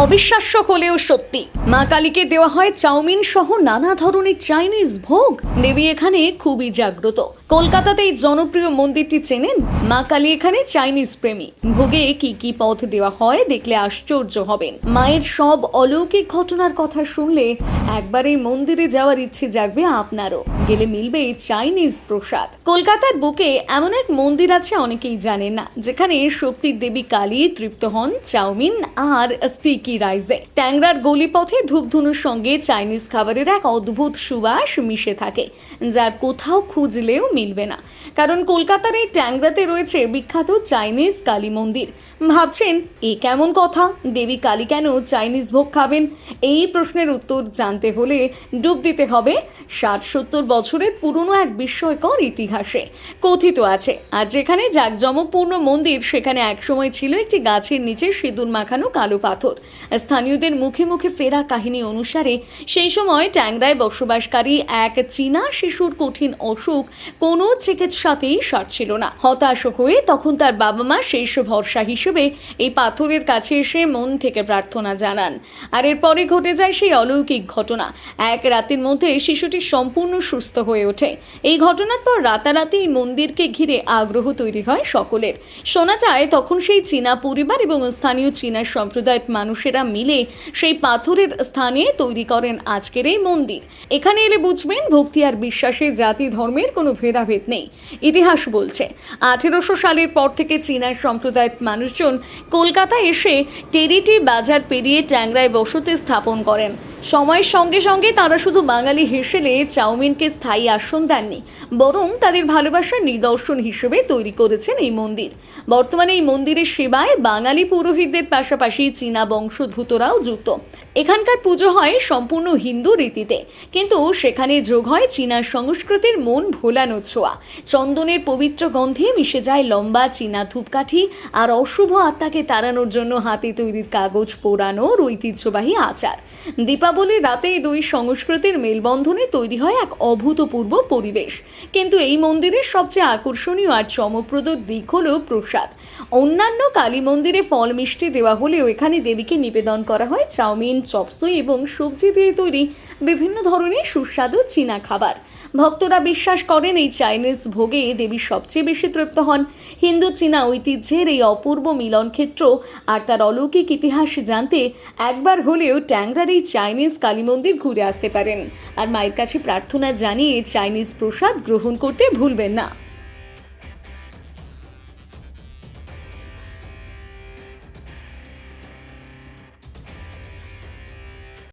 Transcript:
অবিশ্বাস্য হলেও সত্যি। মা কালীকে দেওয়া হয় চাউমিন সহ নানা ধরনের চাইনিজ ভোগ। দেবী এখানে খুবই জাগ্রত। কলকাতাতে এই জনপ্রিয় মন্দিরটি চেনেন মা কালী এখানে চাইনিজ প্রেমী। ভোগে কি কি পথ দেওয়া হয় দেখলে আশ্চর্য হবেন। মায়ের সব অলৌকিক ঘটনার কথা শুনলে একবার এই মন্দিরে যাওয়ার ইচ্ছে জাগবে আপনারও। গেলে মিলবে চাইনিজ প্রসাদ। কলকাতার বুকে এমন এক মন্দির আছে অনেকেই জানেন না, যেখানে শক্তির দেবী কালী তৃপ্ত হন চাউমিন আর স্টিকি রাইসে ট্যাংরার গলিপথে ধূপধুনুর সঙ্গে চাইনিজ খাবারের এক অদ্ভুত সুবাস মিশে থাকে, যার কোথাও খুঁজলেও মিলবে না। কারণ কলকাতার এই ট্যাংরাতে রয়েছে বিখ্যাত চাইনিজ কালী মন্দির। ভাবছেন, এ কেমন কথা? দেবী কালী কেন চাইনিজ ভোগ খাবেন? এই প্রশ্নের উত্তর জানতে হলে ডুব দিতে হবে ষাট সত্তর বছরের পুরনো এক বিস্ময়কর ইতিহাসে। কথিত আছে, আর যেখানে জাঁকজমকপূর্ণ মন্দির, সেখানে একসময় ছিল একটি গাছের নিচে সিঁদুর মাখানো কালো পাথর। স্থানীয়দের মুখে মুখে ফেরা কাহিনী অনুসারে সেই সময় ট্যাংরায় বসবাসকারী এক চীনা শিশুর কঠিন অসুখ কোনো চিকিৎসাতেই সারছিল না। হতাশ হয়ে তখন তার বাবা মা শেষ ভরসা হিসেবে এই পাথরের কাছে এসে মন থেকে প্রার্থনা জানান। আর এরপরে ঘটে যায় সেই অলৌকিক ঘটনা। এক রাতের মধ্যে শিশুটি সম্পূর্ণ সুস্থ হয়ে ওঠে। এই ঘটনার পর রাতারাতি এই মন্দিরকে ঘিরে আগ্রহ তৈরি হয় সকলের। শোনা যায় তখন সেই চীনা পরিবার এবং স্থানীয় চীনা সম্প্রদায়ের মানুষেরা মিলে সেই পাথরের স্থানে তৈরি করেন আজকের এই মন্দির। এখানে এলে বুঝবেন ভক্তি আর বিশ্বাসে জাতি ধর্মের কোনো ভেদাভেদ নেই। ইতিহাস বলছে, আঠেরোশো সালের পর থেকে চীনা সম্প্রদায়ের মানুষজন কলকাতা এসে টেরিটি বাজার পেরিয়ে ট্যাংরায় বসতি স্থাপন করেন। সময়ের সঙ্গে সঙ্গে তারা শুধু বাঙালি হেসেলে চাউমিনকে স্থায়ী আসন দেননি, বরং তাদের ভালোবাসার নিদর্শন হিসেবে তৈরি করেছেন এই মন্দির। বর্তমানে এই মন্দিরের সেবায় বাঙালি পুরোহিতদের পাশাপাশি চীনা বংশোদ্ভূতরাও যুক্ত। এখানকার পুজো হয় সম্পূর্ণ হিন্দু রীতিতে, কিন্তু সেখানে যোগ হয় চীনা সংস্কৃতির মন ভোলানো ছোঁয়া। চন্দনের পবিত্র গন্ধে মিশে যায় লম্বা চীনা ধূপকাঠি, আর অশুভ আত্মাকে তাড়ানোর জন্য হাতে তৈরির কাগজ পোড়ানোর ঐতিহ্যবাহী আচার। দীপাবলির রাতে এই দুই সংস্কৃতির মেলবন্ধনে তৈরি হয় এক অভূতপূর্ব পরিবেশ। কিন্তু এই মন্দিরের সবচেয়ে আকর্ষণীয় আর চমকপ্রদ দিক হল প্রসাদ। অন্যান্য কালী মন্দিরে ফল মিষ্টি দেওয়া হলেও এখানে দেবীকে নিবেদন করা হয় চাউমিন, চপসই এবং সবজি দিয়ে তৈরি বিভিন্ন ধরনের সুস্বাদু চীনা খাবার। ভক্তরা বিশ্বাস করেন এই চাইনিজ ভোগে দেবী সবচেয়ে বেশি তৃপ্ত হন। হিন্দু চীনা ঐতিহ্যের এই অপূর্ব মিলন ক্ষেত্র আর তার অলৌকিক ইতিহাস জানতে একবার হলেও ট্যাংরার এই চাইনিজ কালী মন্দির ঘুরে আসতে পারেন। আর মায়ের কাছে প্রার্থনা জানিয়ে চাইনিজ প্রসাদ গ্রহণ করতে ভুলবেন না।